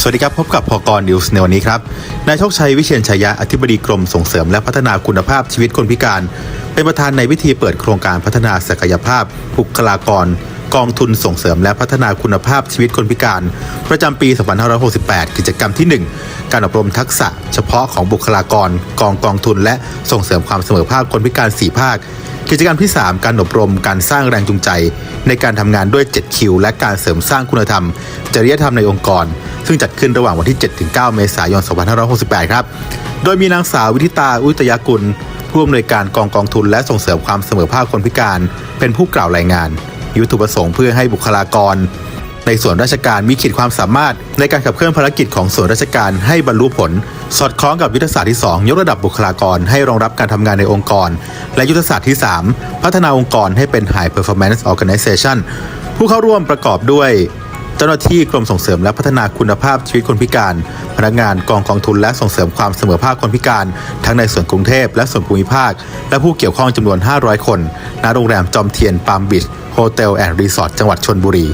สวัสดีครับ พบกับพอกรนิวส์ในวันนี้ครับ นายโชคชัยวิเชียนชัยยะอธิบดีกรมส่งเสริมและพัฒนาคุณภาพชีวิตคนพิการ เป็นประธานในพิธีเปิดโครงการพัฒนาศักยภาพบุคลากร กองทุนส่งเสริมและพัฒนาคุณภาพชีวิตคนพิการ ประจำปี 2568 กิจกรรมที่ 1 การอบรมทักษะ เฉพาะของบุคลากร กองกองทุน และส่งเสริมความเสมอภาคคนพิการ 4 ภาค กิจกรรมที่ 3 การอบรมการสร้างแรงจูงใจ ในการทำงานด้วย 7 คิว และการเสริมสร้างคุณธรรม จริยธรรมในองค์กร ซึ่งจัดขึ้นระหว่างวันที่ 7-9 เมษายน 2568 ครับ โดยมีนางสาววิทิตาอุตยากุลผู้อำนวยการกองกองทุนและส่งเสริมความเสมอภาคคนพิการ เป็นผู้กล่าวรายงาน ยุทธประสงค์เพื่อให้บุคลากร ในส่วนราชการมีขีดความสามารถ ในการขับเคลื่อนภารกิจของส่วนราชการให้บรรลุผล สอดคล้องกับยุทธศาสตร์ที่ 2 ยกระดับบุคลากร ให้รองรับการทำงานในองค์กร และยุทธศาสตร์ที่ 3 พัฒนาองค์กรให้เป็น High Performance Organization ผู้เข้าร่วมประกอบด้วยเจ้าหน้าที่กรมส่งเสริมและพัฒนาคุณภาพชีวิตคนพิการ พนักงานกองกองทุนและส่งเสริมความเสมอภาคคนพิการ ทั้งในส่วนกรุงเทพและส่วนภูมิภาค และผู้เกี่ยวข้องจำนวน 500 คน ณ โรงแรมจอมเทียนปาล์มบิชโฮเทลแอนด์รีสอร์ทจังหวัดชนบุรี